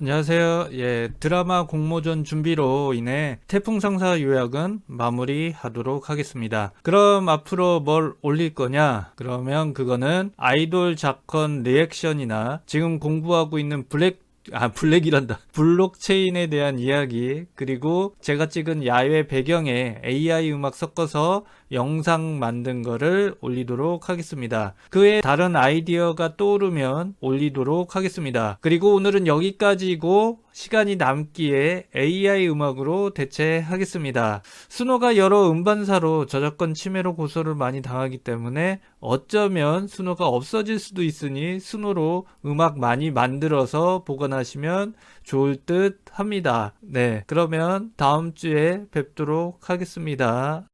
안녕하세요. 예, 드라마 공모전 준비로 인해 태풍 상사 요약은 마무리하도록 하겠습니다. 그럼 앞으로 뭘 올릴 거냐? 그러면 그거는 아이돌 작건 리액션이나 지금 공부하고 있는 블랙 아, 블랙이란다. 블록체인에 대한 이야기, 그리고 제가 찍은 야외 배경에 AI 음악 섞어서 영상 만든 거를 올리도록 하겠습니다. 그에 다른 아이디어가 떠오르면 올리도록 하겠습니다. 그리고 오늘은 여기까지고 시간이 남기에 AI 음악으로 대체하겠습니다. 순호가 여러 음반사로 저작권 침해로 고소를 많이 당하기 때문에 어쩌면 순호가 없어질 수도 있으니 순호로 음악 많이 만들어서 보관하시면 좋을 듯 합니다. 네. 그러면 다음 주에 뵙도록 하겠습니다.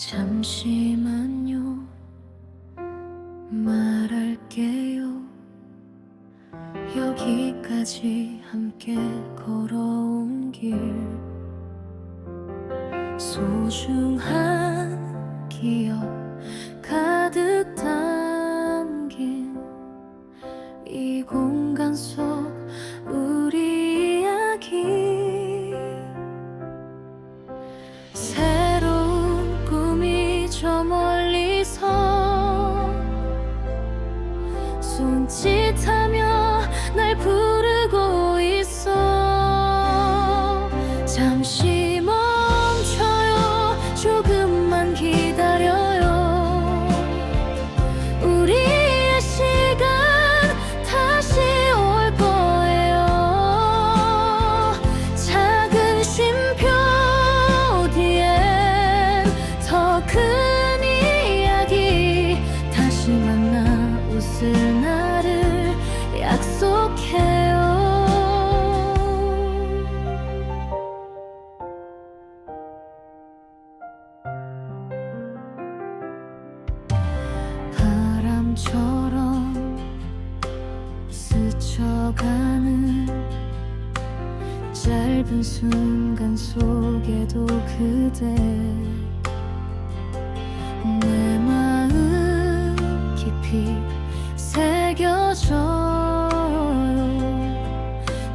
잠시만요. 말할게요. 여기까지 함께 걸어온 길. 소중한 기억 가득 담긴 이 공간 속 조금만 짧은 순간 속에도 그대. 내 마음 깊이 새겨져요.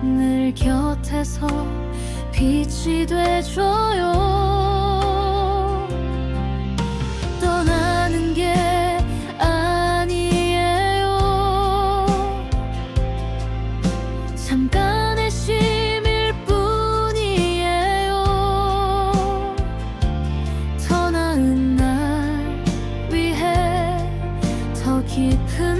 늘 곁에서 빛이 돼줘요 keep coming.